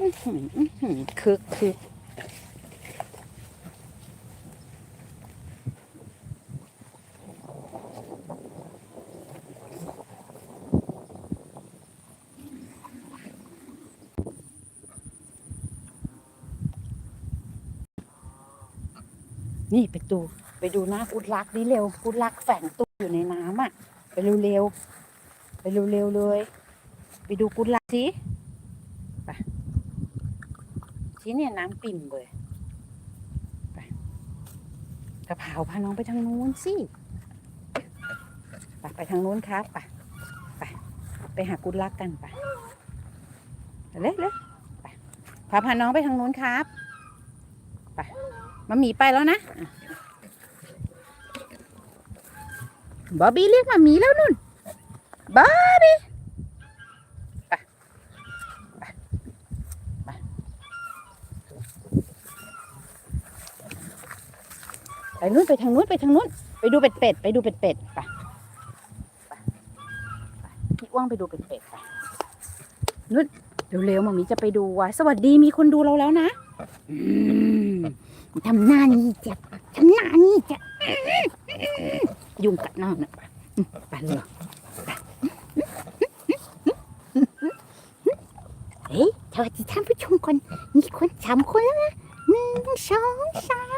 อื้อหืออื้อหือคึกคึกนี่ไปดูไปดูหน้ากุดลักนี่เร็วกุดลักแฝงตัวอยู่ในน้ำอะ ไปเร็วๆไปเร็วๆเลย ไปดูกุดลักสิ ชี้เนี่ยน้ำปิ่มเลยไปกระเพราพาน้องไปทางนู้นสิไปไปทางนู้นครับไปไปไปหากุดลักกันไปเร็วเร็วไปพาพาน้องไปทางนู้นครับไปมามีไปแล้วนะอะบอบบี้เรียกมามีแล้วนุ่นบอบบี้ไปไปไป ไปนู้นไปทางนู้นไปทางนู้น ไปดูเป็ดเป็ดๆไปดูเป็ดเป็ดๆไปไปไปพี่อ้วงไปดูเป็ดเป็ดๆไปนู้นเร็วๆมามีจะไปดูว่าสวัสดีมีคนดูเราแล้วนะทำหน้านี้จ้ะทำหน้านี้จ้ะยุงกัดหน้าน่ะไปไปเลยเฮ้ยสวัสดีท่านผู้ชมคนมีคนสามคนแล้วนะหนึ่งสองสาม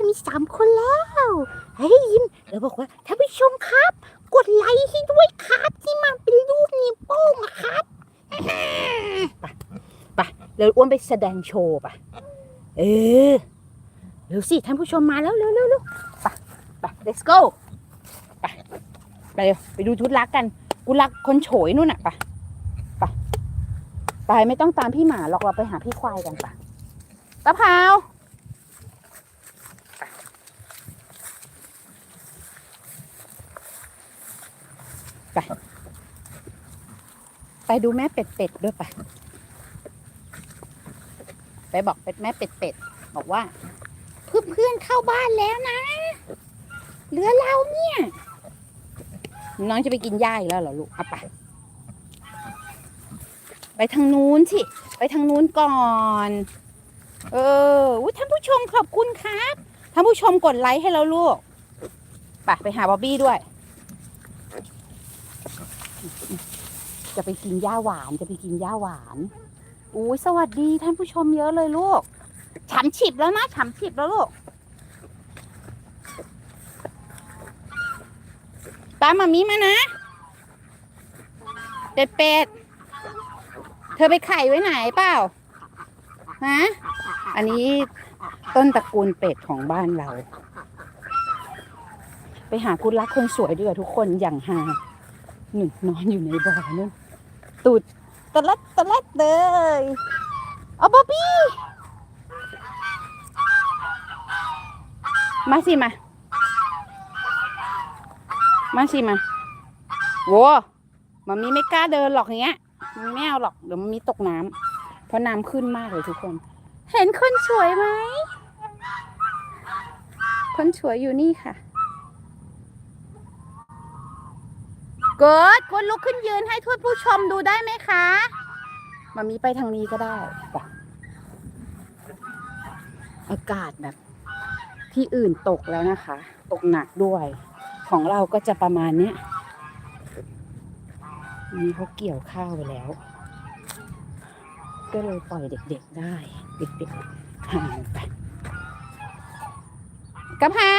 ว้ามีสามคนแล้วเฮ้ยยิ้มแล้วบอกว่าท่านผู้ชมครับ กดไลค์ให้ด้วยครับ ที่มันเป็นรูปนิ้วโป้งอะครับไปไปเร็วอ้วนไปแสดงโชว์ไปเออเร็วสิท่านผู้ชมมาแล้วเร็วเร็วเร็วไปไป let's go ไปไปเร็วไปดูชุดลักกันกูรักคนโฉยนู่นน่ะไปไปไปไม่ต้องตามพี่หมาหรอกเราไปหาพี่ควายกันไปตะเภา ไป ไปดูแม่เป็ดเป็ดๆด้วยไป ไปบอกเป็ดแม่เป็ดเป็ดๆบอกว่า เพื่อนเพื่อนๆเข้าบ้านแล้วนะ เหลือเราเนี่ย น้องจะไปกินหญ้าอีกแล้วเหรอลูกเอาไป ไปทางนู้นสิ ไปทางนู้นก่อน เออท่านผู้ชมขอบคุณครับ ท่านผู้ชมกดไลค์ให้เราลูก ไปไปหาบอบบี้ด้วย จะไปกินหญ้าหวานจะไปกินหญ้าหวานอุ้ยสวัสดีท่านผู้ชมเยอะเลยลูกฉำฉิบแล้วนะฉำฉิบแล้วลูกตามมามีมานะเป็ดเป็ดเธอไปไข่ไว้ไหนเปล่าฮะอันนี้ต้นตระกูลเป็ดของบ้านเรา ไปหาคุณรักคนสวยดีกว่าทุกคนอย่างหาหนึ่งนอนอยู่ในบ่อนู่น ตูดตะลัดตะลัดเลยเอาบ๊อบบี้มาสิมา มาสิมาโว้มันมีไม่กล้าเดินหรอกอย่างเงี้ยมันไม่เอาหรอกเดี๋ยวมันมีตกน้ำเพราะน้ำขึ้นมากเลยทุกคน เห็นคนสวยไหมคนสวยอยู่นี่ค่ะ เกิดคนลุกขึ้นยืนให้ทุกผู้ชมดูได้ไหมคะมามีไปทางนี้ก็ได้อากาศแบบ ที่อื่นตกแล้วนะคะ ตกหนักด้วย ของเราก็จะประมาณเนี้ยนนี้เขาเกี่ยวข้าวไปแล้ว ก็เลยปล่อยเด็กๆได้ เด็กๆห่างไปกะเพรา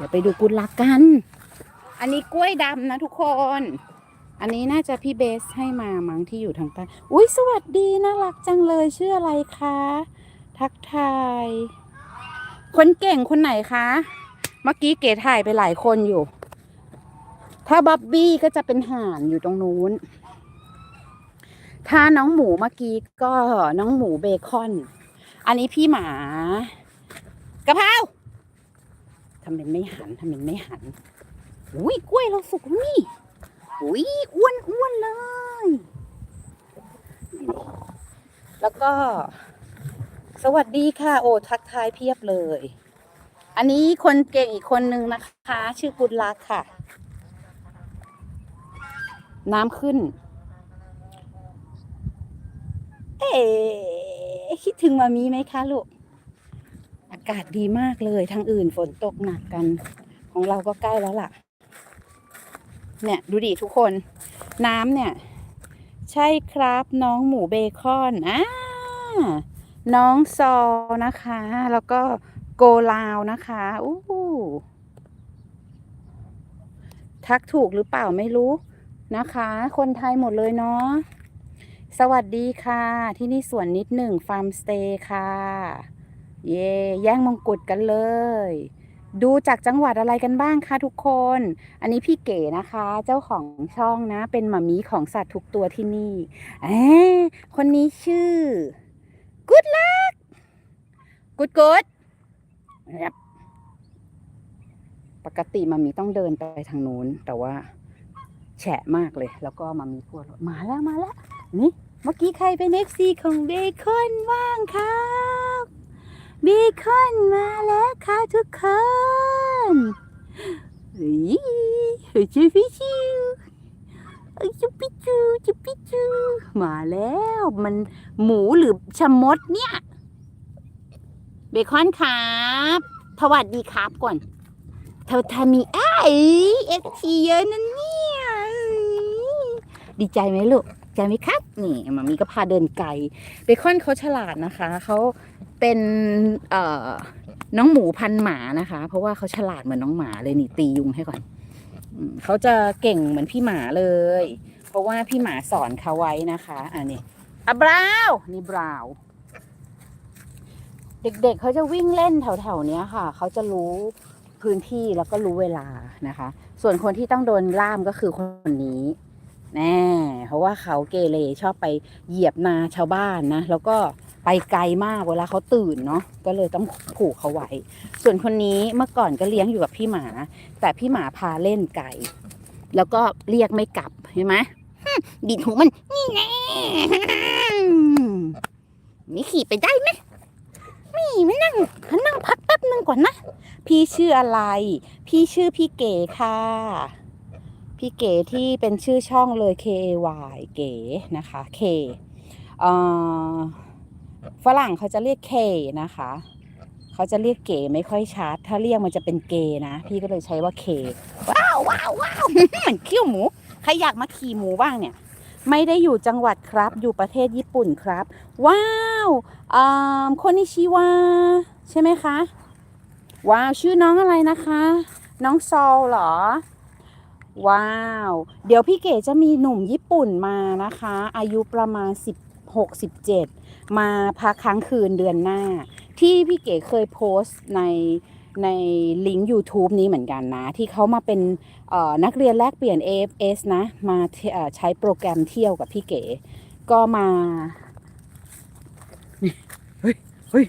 ดี๋ยวไปดูกุลักกัน อันนี้กล้วยดำนะทุกคน อันนี้น่าจะพี่เบสให้มามั้งที่อยู่ทางใต้อุ้ยสวัสดีน่ารักจังเลยชื่ออะไรคะ ทักทาย คนเก่งคนไหนคะ เมื่อกี้เก๋ถ่ายไปหลายคนอยู่ ถ้าบ๊อบบี้ก็จะเป็นห่านอยู่ตรงนู้น ถ้าน้องหมูเมื่อกี้ก็น้องหมูเบคอน อันนี้พี่หมากระเพราำเป็นไม่หันทำเป็นไม่หันอุ้ยกล้วยเราสุกแล้วนี่อุ้ยอ้วนอ้วนเลย แล้วก็ สวัสดีค่ะ โอ้ทักทายเพียบเลย อันนี้คนเก่งอีกคนนึงนะคะ ชื่อกุลลักค่ะ น้ำขึ้น เอ๋คิดถึงมามีไหมคะลูกากาศดีมากเลยทางอื่นฝนตกหนักกัน ของเราก็ใกล้แล้วล่ะ เนี่ยดูดิทุกคน น้ำเนี่ย ใช่ครับน้องหมูเบคอนอ่าน้องซอนะคะ แล้วก็โกลาวนะคะอู้ทักถูกหรือเปล่าไม่รู้นะคะ คนไทยหมดเลยเนาะสวัสดีค่ะ ที่นี่สวนนิดหนึ่งฟาร์มสเตย์ค่ะ เย่แย่งมงกุฎกันเลย ดูจากจังหวัดอะไรกันบ้างคะทุกคน อันนี้พี่เก๋นะคะ เจ้าของช่องนะ เป็นหมามีของสัตว์ทุกตัวที่นี่เอ้คนนี้ชื่อ Good luck Good good ครับปกติมามีต้องเดินไปทางนู้น แต่ว่าแฉะมากเลย แล้วก็มามีพวกรถมาแล้วมาแล้วนี่เมื่อกี้ใครเป็นเอฟซีของเบคอนบ้างครับ บคอนมาแล้วค่ะทุกคนฮ้ยเฮ้ยจูปิจูเฮ้ยจูปิจูจูปิจูมาแล้วมันหมูหรือชะมดเนี่ย เบคอนครับสวัสดีครับก่อนเธอทำมีไอเอฟทีเยอะนั่นเนี่ย ดีใจไหมลูก ใจไหมครับ นี่มามีก็พาเดินไกลเบคอนเขาฉลาดนะคะ เขาเป็นเอ่อน้องหมูพันหมานะคะ เพราะว่าเขาฉลาดเหมือนน้องหมาเลยนี่ตียุงให้ก่อนเขาจะเก่งเหมือนพี่หมาเลย เพราะว่าพี่หมาสอนเขาไว้นะคะอันนี้อะบราวนี่บราวเด็กๆเขาจะวิ่งเล่นแถวๆนี้ค่ะ เขาจะรู้พื้นที่แล้วก็รู้เวลานะคะ ส่วนคนที่ต้องโดนล่ามก็คือคนนี้ แน่เพราะว่าเขาเกเรชอบไปเหยียบนาชาวบ้านนะ แล้วก็ไปไกลมากเวลาเขาตื่นเนาะก็เลยต้องผูกเขาไว้ ส่วนคนนี้เมื่อก่อนก็เลี้ยงอยู่กับพี่หมา แต่พี่หมาพาเล่นไก่แล้วก็เรียกไม่กลับเห็นไหมฮึ่มดิดหูมันนี่แน่นี่ขี่ไปได้ไหมม่ไม่นั่งนั่งพักแป๊บนึงก่อนนะ พี่ชื่ออะไร พี่ชื่อพี่เก๋ค่ะ พี่เก๋ที่เป็นชื่อช่องเลย K A Y เก๋นะคะ K เอ่อฝรั่งเขาจะเรียก K นะคะเขาจะเรียกเก๋ไม่ค่อยชัด ถ้าเรียกมันจะเป็นเกนะ พี่ก็เลยใช้ว่า K ว้าวว้าวว้าวเหมือนเขี้ยวหมู ใครอยากมาขี่หมูบ้างเนี่ย ไม่ได้อยู่จังหวัดครับ อยู่ประเทศญี่ปุ่นครับ ว้าวอ่าคนิชิวาใช่ไหมคะ ว้าว ชื่อน้องอะไรนะคะ น้องซอลเหรอ ว้าว เดี๋ยวพี่เก๋จะมีหนุ่มญี่ปุ่นมานะคะ อายุประมาณ 16 17 มาพักค้างคืนเดือนหน้า ที่พี่เก๋เคยโพสต์ในในลิงก์ YouTube นี้เหมือนกันนะ ที่เขามาเป็นเอ่อนักเรียนแลกเปลี่ยน AFS นะ มาเที่ยวเอ่อใช้โปรแกรมเที่ยวกับพี่เก๋ ก็มาเฮ้ยเฮ้ย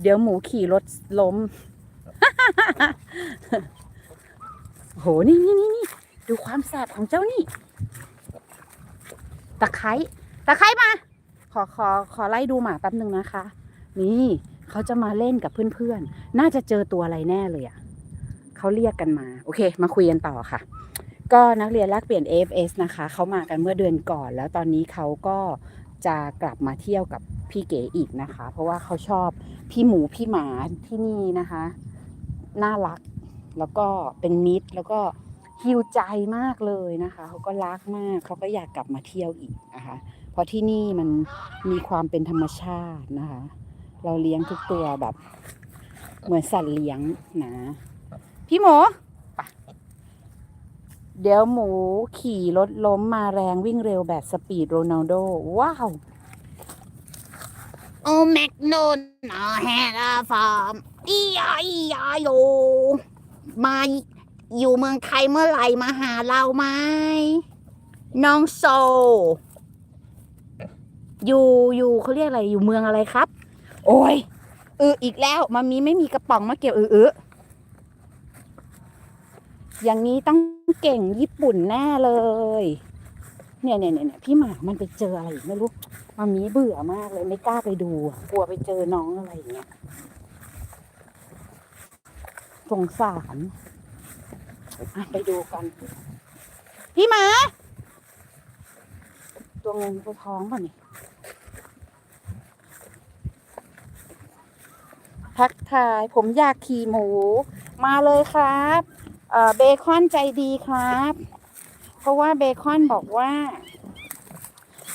เดี๋ยวหมูขี่รถล้มโห นี่นี่นี่นี่ ดูความแสบของเจ้านี่ ตะไคร้ ตะไคร้มา ขอขอขอไล่ดูหมาแป๊บหนึ่งนะคะ นี่เขาจะมาเล่นกับเพื่อนๆ น่าจะเจอตัวอะไรแน่เลยอะ่ะเขาเรียกกันมา โอเค มาคุยกันต่อค่ะ ก็นักเรียนแลกเปลี่ยน AFS นะคะ เขามากันเมื่อเดือนก่อน แล้วตอนนี้เขาก็จะกลับมาเที่ยวกับพี่เก๋อีกนะคะ เพราะว่าเขาชอบพี่หมูพี่หมาที่นี่นะคะ น่ารัก แล้วก็เป็นมิตร แล้วก็ ฮิวใจมากเลยนะคะเขาก็รักมากเขาก็อยากกลับมาเที่ยวอีกนะคะ เพราะที่นี่มันมีความเป็นธรรมชาตินะคะ เราเลี้ยงทุกตัวแบบเหมือนสัตว์เลี้ยงนะพี่หมูเดี๋ยวหมูขี่รถล้มมาแรงวิ่งเร็วแบบสปีดโรนัลโด ว้าว โอแมกโนนาแฮราฟาร์มอียาอียาโยมา อยู่เมืองไทยเมื่อไหร่มาหาเราไหมน้องโซ อยู่อยู่เขาเรียกอะไรอยู่เมืองอะไรครับ โอ้ยเอออีกแล้วมามีไม่มีกระป๋องมาเก็บเออเอออย่างนี้ต้องเก่งญี่ปุ่นแน่เลย เนี่ยเนี่ยเนี่ยพี่หมามันไปเจออะไรไม่รู้มามีเบื่อมากเลยไม่กล้าไปดูกลัวไปเจอน้องอะไรอย่างเงี้ยสงสาร ไปดูกัน พี่หมา ตัวเงินตัวทองป่ะนี่ทักทายผมอยากขี่หมู มาเลยครับเบคอนใจดีครับ เพราะว่าเบคอนบอกว่า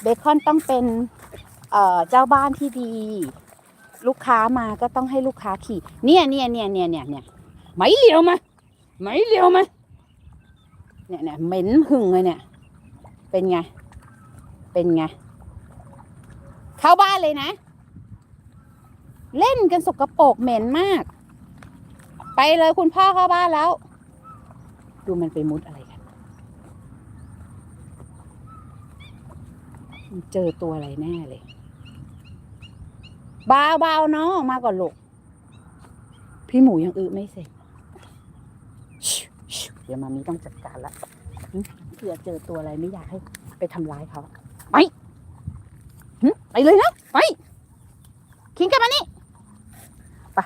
เบคอนต้องเป็นเจ้าบ้านที่ดี ลูกค้ามาก็ต้องให้ลูกค้าขี่ เนี่ยเนี่ยเนี่ยเนี่ยเนี่ยเนี่ยไม่เลี้ยวมา ไม่เลี้ยวมาเนี่ยเนี่ยเหม็นหึ่งเลยเนี่ย เป็นไง เป็นไง เข้าบ้านเลยนะ เล่นกันสกรปรกเหม็นมาก ไปเลยคุณพ่อเข้าบ้านแล้ว ดูมันไปมุดอะไรกันเจอตัวอะไรแน่เลยเบาเบาๆน้องออกมาก่อนลูกพี่หมูยังอึไม่เสร็จชิ ดี๋ยวมามีต้องจัดการละเผื่อเจอตัวอะไรไม่อยากให้ไปทำร้ายเขาไปไปเลยนะไปคิงกลับมานี่ไป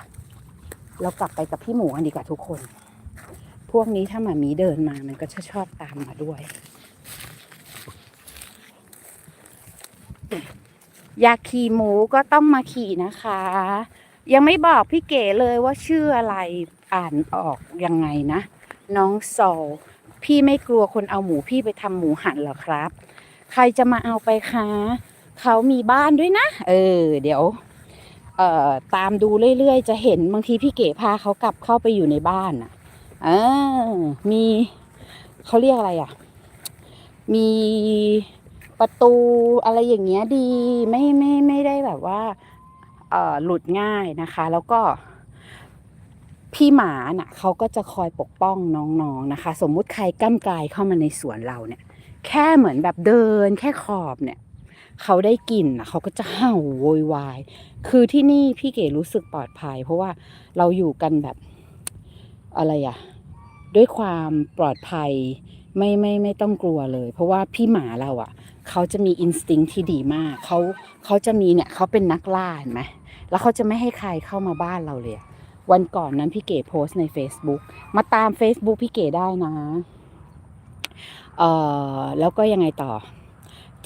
เรากลับไปกับพี่หมูกันดีกว่าทุกคน พวกนี้ถ้าหมามีเดินมามันก็จะชอบตามมาด้วย อยากขี่หมูก็ต้องมาขี่นะคะ ยังไม่บอกพี่เก๋เลยว่าชื่ออะไรอ่านออกยังไงนะ น้องโซลพี่ไม่กลัวคนเอาหมูพี่ไปทำหมูหันเหรอครับ ใครจะมาเอาไปคะเขามีบ้านด้วยนะ เออ เดี๋ยว เอ่อตามดูเรื่อยๆ จะเห็นบางทีพี่เก๋พาเขากลับเข้าไปอยู่ในบ้านอะเออมีเขาเรียกอะไรอะ มีประตูอะไรอย่างเงี้ยดี ไม่ไม่ไม่ได้แบบว่า เอ่อหลุดง่ายนะคะ แล้วก็ พี่หมาน่ะเขาก็จะคอยปกป้องน้องๆนะคะ สมมุติใครก้ำกายเข้ามาในสวนเราเนี่ย แค่เหมือนแบบเดิน แค่ขอบเนี่ยเขาได้กลิ่นเขาก็จะเห่าโวยวาย คือที่นี่พี่เก๋รู้สึกปลอดภัย เพราะว่าเราอยู่กันแบบอะไรอะด้วยความปลอดภัยไม่ไม่ไม่ต้องกลัวเลย เพราะว่าพี่หมาเราอะเขาจะมีอินสติ้งที่ดีมากเขาเขาจะมีเนี่ยเขาเป็นนักล่าเห็นไหมแล้วเขาจะไม่ให้ใครเข้ามาบ้านเราเลยอะ วันก่อนนั้นพี่เก๋โพสต์ใน Facebook มาตาม Facebook พี่เก๋ได้นะ เอ่อ แล้วก็ยังไงต่อ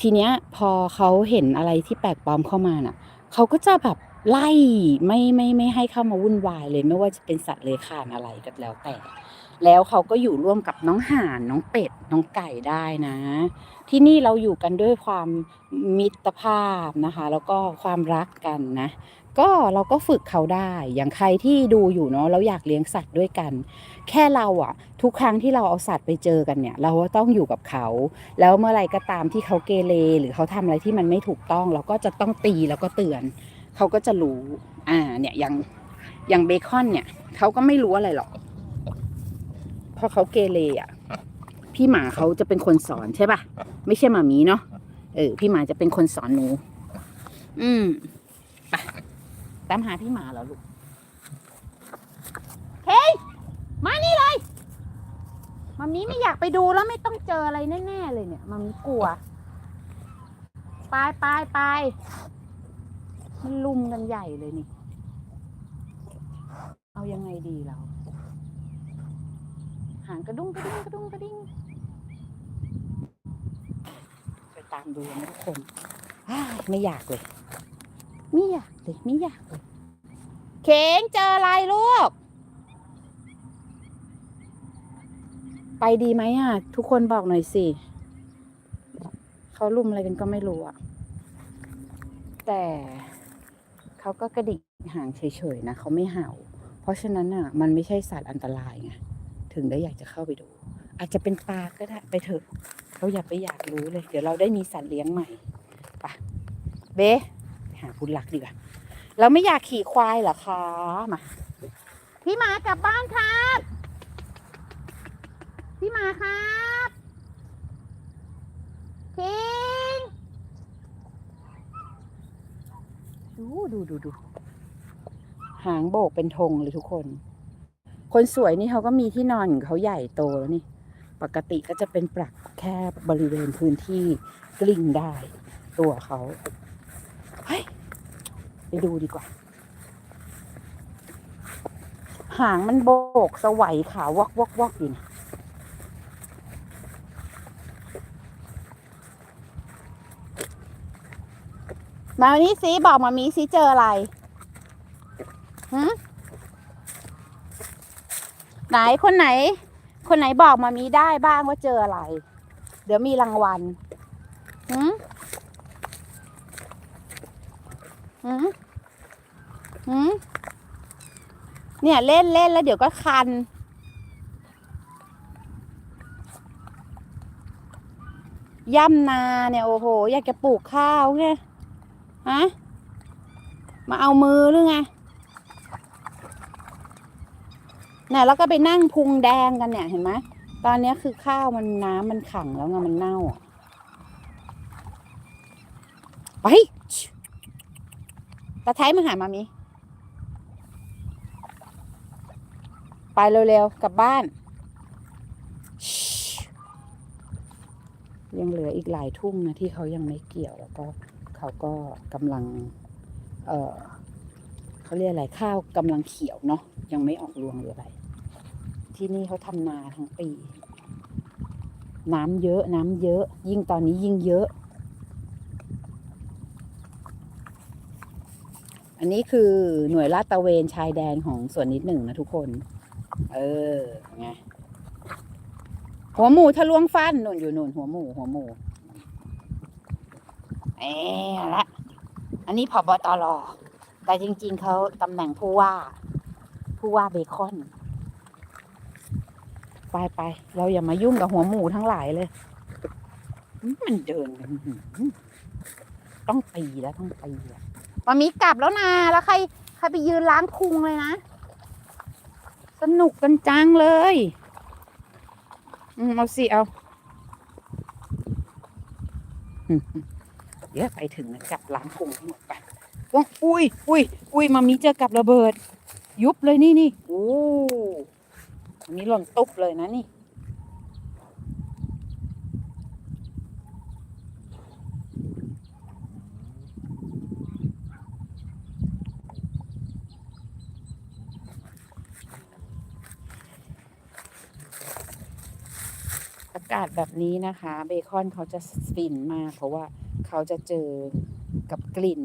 ทีเนี้ยพอเขาเห็นอะไรที่แปลกปลอมเข้ามาน่ะ เขาก็จะแบบไล่ไม่ไม่ไม่ให้เข้ามาวุ่นวายเลย ไม่ว่าจะเป็นสัตว์เลื้อยคลานอะไรก็แล้วแต่ แล้วเขาก็อยู่ร่วมกับน้องห่านน้องเป็ด น้องไก่ได้นะ ที่นี่เราอยู่กันด้วยความมิตรภาพนะคะ แล้วก็ความรักกันนะ ก็เราก็ฝึกเขาได้อย่างใครที่ดูอยู่เนาะแล้วอยากเลี้ยงสัตว์ด้วยกัน แค่เราอะทุกครั้งที่เราเอาสัตว์ไปเจอกันเนี่ย เราก็ต้องอยู่กับเขา แล้วเมื่อไรก็ตามที่เขาเกเรหรือเขาทำอะไรที่มันไม่ถูกต้อง เราก็จะต้องตีแล้วก็เตือน เขาก็จะรู้อ่าเนี่ยอย่างอย่างเบคอนเนี่ยเขาก็ไม่รู้อะไรหรอกเพราะเขาเกเรอะพี่หมาเขาจะเป็นคนสอนใช่ปะไม่ใช่หมามีเนาะเออพี่หมาจะเป็นคนสอนหนู อืมไป ตามหาพี่หมาเหรอลูก เฮ้ย มานี่เลยมามีไม่อยากไปดูแล้วไม่ต้องเจออะไรแน่ๆเลยเนี่ยมามีกลัว ไปไปไปมันลุมกันใหญ่เลยนี่ เอายังไงดีเรา หางกระดุ้งกระดิ้งกระดุ้งกระดิ้งไปตามดูนะทุกคน ไม่อยากเลย ไม่อยากเลยไม่อยากเลยเข็งเจออะไรลูก ไปดีไหมอะ ทุกคนบอกหน่อยสิเขาลุมอะไรกันก็ไม่รู้อะ แต่เขาก็กระดิกหางเฉยๆนะเขาไม่เห่า เพราะฉะนั้นอะ มันไม่ใช่สัตว์อันตรายไงถึงได้อยากจะเข้าไปดู อาจจะเป็นปลาก็ได้ไปเถอะเราอย่าไปอยากรู้เลย เดี๋ยวเราได้มีสัตว์เลี้ยงใหม่ไปะเบไป หาคุณลักดีกว่าเราไม่อยากขี่ควายเหรอคะมาพี่หมากลับบ้านครับ พี่หมาครับคิงดูดูดูดูหางโบกเป็นธงเลยทุกคน คนสวยนี่เขาก็มีที่นอนของเขาใหญ่โตแล้วนี่ ปกติก็จะเป็นปลักแค่บริเวณพื้นที่กลิ้งได้ตัวเขาเฮ้ย ไปดูดีกว่า หางมันโบกสวัยขาววอกวอกวอกอยู่นะมาวันนี้สิบอกมามีสิเจออะไรฮะไหนคนไหน คนไหนบอกมามีได้บ้างว่าเจออะไร เดี๋ยวมีรางวัลหืมหืมหืม เนี่ยเล่นเล่นแล้วเดี๋ยวก็คัน ย่ำนาเนี่ยโอ้โห อยากจะปลูกข้าวไงฮะมาเอามือหรือไงเนี่ยแล้วก็ไปนั่งพุงแดงกันเนี่ยเห็นไหมตอนนี้คือข้าวมันน้ำมันขังแล้วไงมันเน่าอะไปตะไทยมาหามามี ไปเร็วๆกลับบ้านยังเหลืออีกหลายทุ่งนะที่เขายังไม่เกี่ยวแล้วก็เขาก็กำลัง เออเขาเรียกอะไรข้าวกำลังเขียวเนาะยังไม่ออกรวงหรืออะไร ที่นี่เขาทำนาทั้งปี น้ำเยอะน้ำเยอะ ยิ่งตอนนี้ยิ่งเยอะ อันนี้คือหน่วยลาดตระเวนชายแดนของส่วนนิดหนึ่งนะทุกคน เออไงหัวหมูทะลวงฟันนุ่นอยู่นุ่นหัวหมูหัวหมูเอ๊ะละอันนี้พอบตรแต่จริง ๆเขาตำแหน่งผู้ว่า ผู้ว่าเบคอน ไปไปๆเราอย่ามายุ่งกับหัวหมูทั้งหลายเลย มันเดินกันหือต้องตีแล้วต้องตีอะมามีกลับแล้วนะแล้วใครใครไปยืนล้างพุงเลยนะ สนุกกันจังเลย อืมเอาสิ เอาอืมเดี๋ยวไปถึงนะจับล้างพุงให้หมดไปว้าอุ้ยอุ้ยอุ้ยมามีเจอกับระเบิด ยุบเลยนี่นี่โอ้อันนี้หล่นตุ๊บเลยนะนี่ากาศแบบนี้นะคะ เบคอนเขาจะฟินมาก เพราะว่าเขาจะเจอกับกลิ่น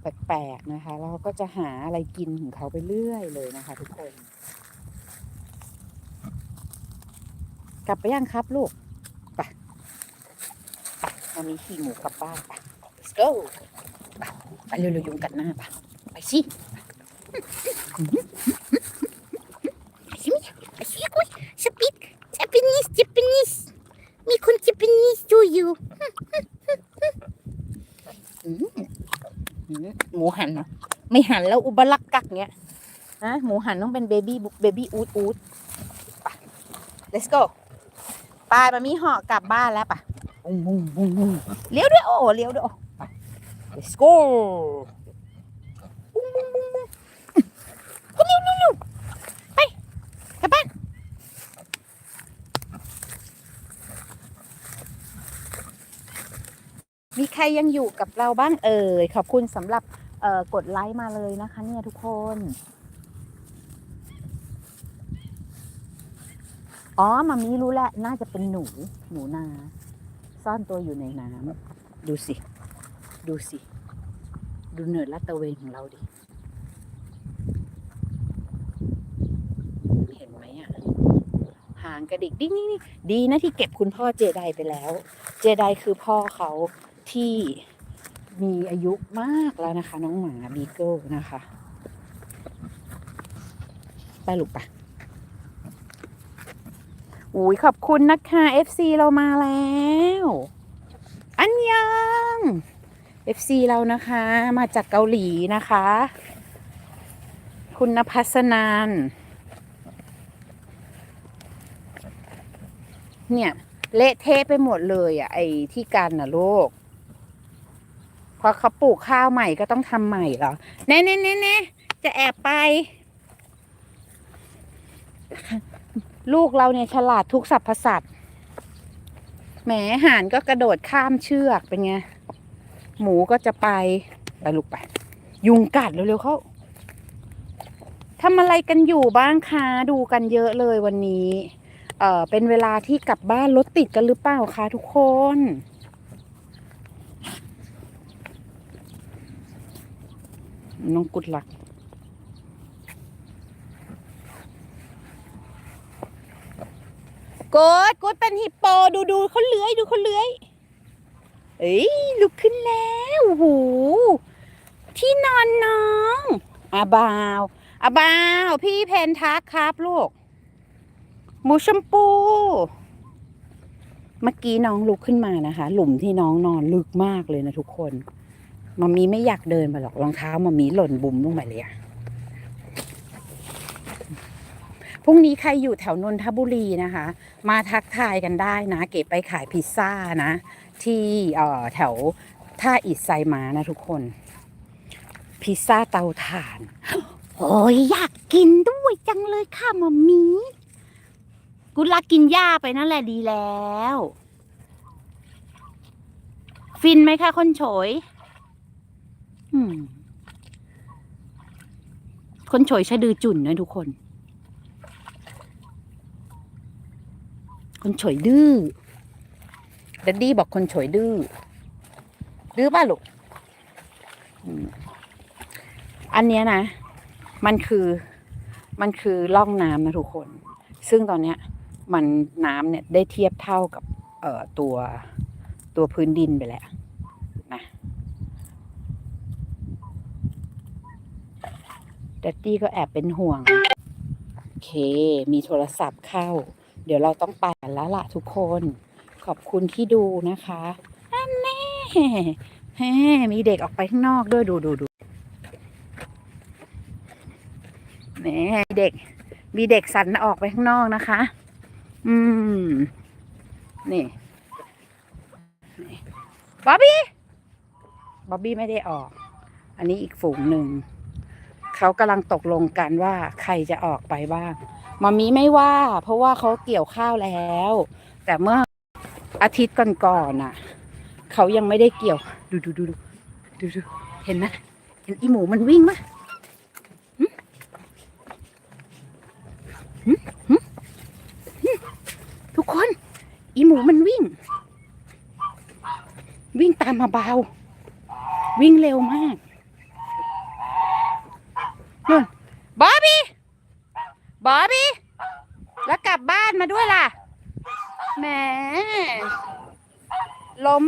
แปลกๆนะคะแล้วเขาก็จะหาอะไรกินของเขาไปเรื่อยเลยนะคะ ทุกคน กลับไปยังครับลูกไปไปมามีขี่หมูกลับบ้านไป let's go ไปเร็วๆยุงกัดหน้าไปไปสิไปสิไปสิกุยสปีก Japanese Japanese มีคน Japanese ดูอยู่อืมอืม หันเนาะไม่หันแล้วอุบลักกักเนี้ยฮะหมูหันต้องเป็นเบบี้เบบี้อูดอูดไป let's go ไปมามีห่อกลับบ้านแล้วปะบุ้งบุ้งบุ้งบุ้งเลี้ยวด้วยโอ้เลี้ยวด้วยโอ้ let's go บุ้งบุ้งบุ้งบุ้งเร็วเร็วเร็วไปกลับบ้านมีใครยังอยู่กับเราบ้างเอ่ยขอบคุณสำหรับ กดไลค์มาเลยนะคะ เนี่ยทุกคนอ๋อมามีรู้แล้วน่าจะเป็นหนู หนูนา ซ่อนตัวอยู่ในน้ำดูสิ ดูสิ ดูเหนือลาตะเวนของเราดิ เห็นไหมอะ หางกระดิกดิ้งนี่ดีนะที่เก็บคุณพ่อเจไดไปแล้ว เจไดคือพ่อเขาที่ มีอายุมากแล้วนะคะ น้องหมาบีเกิลนะคะไปลูกปะอุ้ยขอบคุณนะคะ FC เรามาแล้ว อันยัง FC เรานะคะ มาจากเกาหลีนะคะ คุณนภัสนานเนี่ย เละเทะไปหมดเลยอะไอ้ที่กันน่ะลูก อเขาปลูกข้าวใหม่ก็ต้องทำใหม่เหรอเน่เน่เน่เน่จะแอบไป ลูกเราเนี่ยฉลาดทุกสรรพสัตว์แหมห่านก็กระโดดข้ามเชือกเป็นไงหมูก็จะไปไปลูกไป ยุงกัดเร็วๆเขาทำอะไรกันอยู่บ้างคะดูกันเยอะเลยวันนี้ เออเป็นเวลาที่กลับบ้านรถติดกันหรือเปล่าคะทุกคน น้องกุดหลักโกดโกดเป็นฮิปโปดูดูเขาเลื้อยดูเขาเลื้อยเอ้ยลุกขึ้นแล้วโอ้โหที่นอนน้องอาบาวอาบาวพี่เพนทักครับลูก หมูชมพูเมื่อกี้น้องลุกขึ้นมานะคะ หลุมที่น้องนอนลึกมากเลยนะทุกคน มามีไม่อยากเดินไปหรอกรองเท้ามามีหล่นบุ๋มลงไปเลยอะพรุ่งนี้ใครอยู่แถวนนทบุรีนะคะ มาทักทายกันได้นะ เก๋ไปขายพิซซ่านะ ที่แถวท่าอิดไซมานะทุกคน พิซซ่าเตาถ่าน โอ้ยอยากกินด้วยจังเลยค่ะมามีกุลักกินหญ้าไปนั่นแหละดีแล้ว ฟินไหมคะคนโฉย คนโฉยชะดือจุ่นนะทุกคน คนโฉยดื้อดัดดี้บอกคนโฉยดื้อ ดื้อป่ะลูก อันเนี้ยนะ มันคือ มันคือล่องน้ำนะทุกคน ซึ่งตอนเนี้ย มันน้ำเนี่ยได้เทียบเท่ากับ เอ่อตัวตัวพื้นดินไปแล้วนะ ดัดดี้ก็แอบเป็นห่วง โอเค มีโทรศัพท์เข้า เดี๋ยวเราต้องไปกันแล้วล่ะทุกคน ขอบคุณที่ดูนะคะอันแน่แฮ่มีเด็กออกไปข้างนอกด้วยดูดูดูแหมมีเด็ก มีเด็กสันออกไปข้างนอกนะคะ อืม นี่บ๊อบบี้บ๊อบบี้ไม่ได้ออก อันนี้อีกฝูงหนึ่ง เขากำลังตกลงกันว่าใครจะออกไปบ้างมามีไม่ว่า เพราะว่าเขาเกี่ยวข้าวแล้ว แต่เมื่ออาทิตย์ก่อนๆน่ะเขายังไม่ได้เกี่ยว ดูดูดูดูดูดูเห็นไหมเห็นอีหมูมันวิ่งไหมทุกคน อีหมูมันวิ่ง วิ่งตามมาเบา วิ่งเร็วมาก นู่นบอบบี้บอบบี้แล้วกลับบ้านมาด้วยล่ะแหมล้ม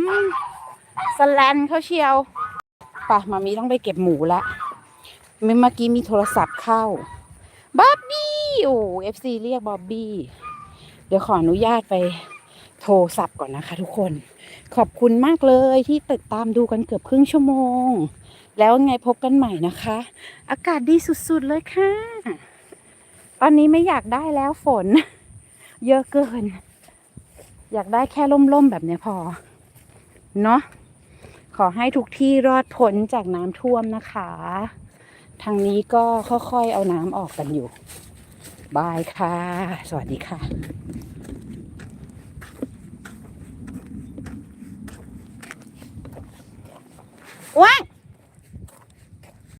สแลนเขาเชียวป่ะมามีต้องไปเก็บหมูละเมื่อกี้มีโทรศัพท์เข้าบ๊อบบี้โอ้เอฟซีเรียกบ๊อบบี้เดี๋ยวขออนุญาตไปโทรศัพท์ก่อนนะคะทุกคน ขอบคุณมากเลยที่ติดตามดูกันเกือบครึ่งชั่วโมง แล้วไงพบกันใหม่นะคะ อากาศดีสุดๆเลยค่ะ ตอนนี้ไม่อยากได้แล้วฝน เยอะเกิน อยากได้แค่ล่มๆแบบเนี้ยพอ เนาะขอให้ทุกที่รอดพ้นจากน้ำท่วมนะคะ ทางนี้ก็ค่อยๆเอาน้ำออกกันอยู่ บายค่ะ สวัสดีค่ะว้าง